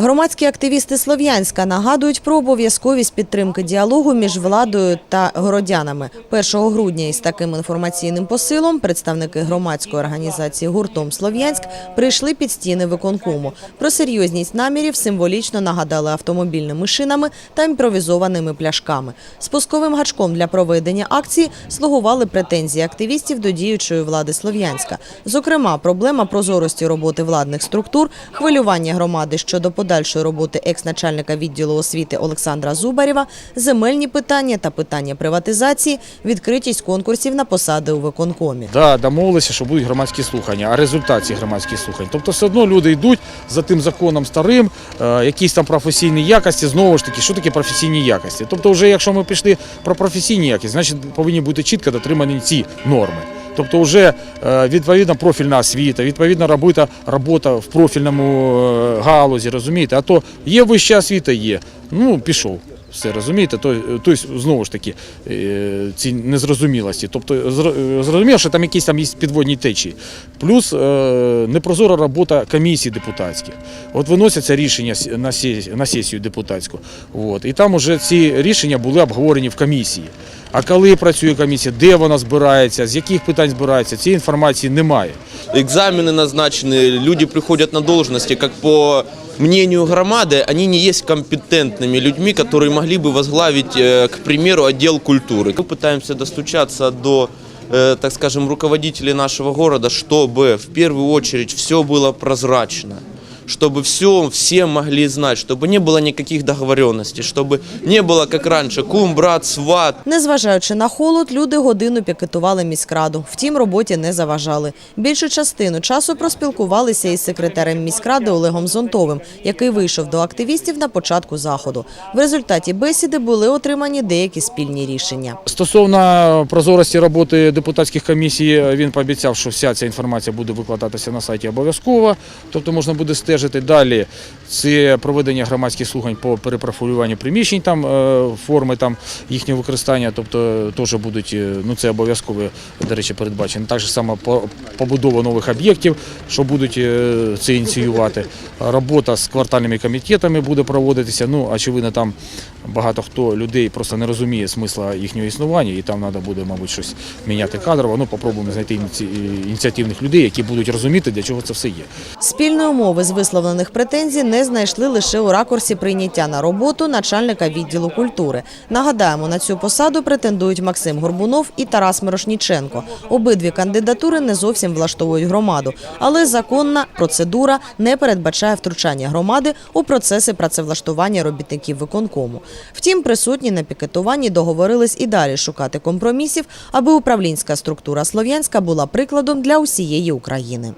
Громадські активісти Слов'янська нагадують про обов'язковість підтримки діалогу між владою та городянами. 1 грудня із таким інформаційним посилом представники громадської організації гуртом Слов'янськ прийшли під стіни виконкому. Про серйозність намірів символічно нагадали автомобільними шинами та імпровізованими пляшками. Спусковим гачком для проведення акції слугували претензії активістів до діючої влади Слов'янська. Зокрема, проблема прозорості роботи владних структур, хвилювання громади щодо подальшої роботи екс-начальника відділу освіти Олександра Зубарєва, земельні питання та питання приватизації, відкритість конкурсів на посади у виконкомі. Да, домовилися, що будуть громадські слухання, а результат громадських слухань. Тобто все одно люди йдуть за тим законом старим, е, якісь там професійні якості, знову ж таки, що таке професійні якості? Тобто, вже якщо ми пішли про професійні якості, значить повинні бути чітко дотримані ці норми. Тобто, вже е, відповідна профільна освіта, відповідна робота, робота в профільному е, галузі, розумієте? А то є вища освіта, є. Ну, пішов. Все розумієте, то, тобто, знову ж таки е, ці незрозумілості. Тобто зро- зрозуміло, що там якісь там є підводні течії. Плюс непрозора робота комісій депутатських. От виносяться рішення на сесію депутатську. От, і там уже ці рішення були обговорені в комісії. А коли працює комісія, де вона збирається, з яких питань збирається, цієї інформації немає. экзамены назначены, люди приходят на должности, как по мнению громады, они не есть компетентными людьми, которые могли бы возглавить, э, к примеру, отдел культуры. Мы пытаемся достучаться до э, так скажем, руководителей нашего города, чтобы в первую очередь все было прозрачно, чтобы все, все могли знать, чтобы не было никаких договоренностей, чтобы не было, как раньше, кум, брат, сват, Незважаючи на холод, люди годину пікетували міськраду. Втім, роботі не заважали. Більшу частину часу проспілкувалися із секретарем міськради Олегом Зонтовим, який вийшов до активістів на початку заходу. В результаті бесіди були отримані деякі спільні рішення. Стосовно прозорості роботи депутатських комісій, він пообіцяв, що вся ця інформація буде викладатися на сайті обов'язково, тобто можна буде стежити. Далі це проведення громадських слухань по перепрофілюванню приміщень, там е, форми там їхнього використання, тобто теж будуть, е, ну це обов'язково, до речі, передбачено. Так само по- побудова нових об'єктів, що будуть е, це ініціювати. Робота з квартальними комітетами буде проводитися. Ну, очевидно, там багато хто людей просто не розуміє смисла їхнього існування, і там треба буде, мабуть, щось міняти кадрово. Ну, попробуємо знайти ініці- ініціативних людей, які будуть розуміти, для чого це все є. Спільної мови з висловлених претензій не знайшли лише у ракурсі прийняття на роботу начальника відділу культури. Нагадаємо, на цю посаду претендують Максим Горбунов і Тарас Мирошніченко. Обидві кандидатури не зовсім влаштовують громаду, але законна процедура не передбачає втручання громади у процеси працевлаштування робітників виконкому. Втім, присутні на пікетуванні договорились і далі шукати компромісів, аби управлінська структура Слов'янська була прикладом для усієї України.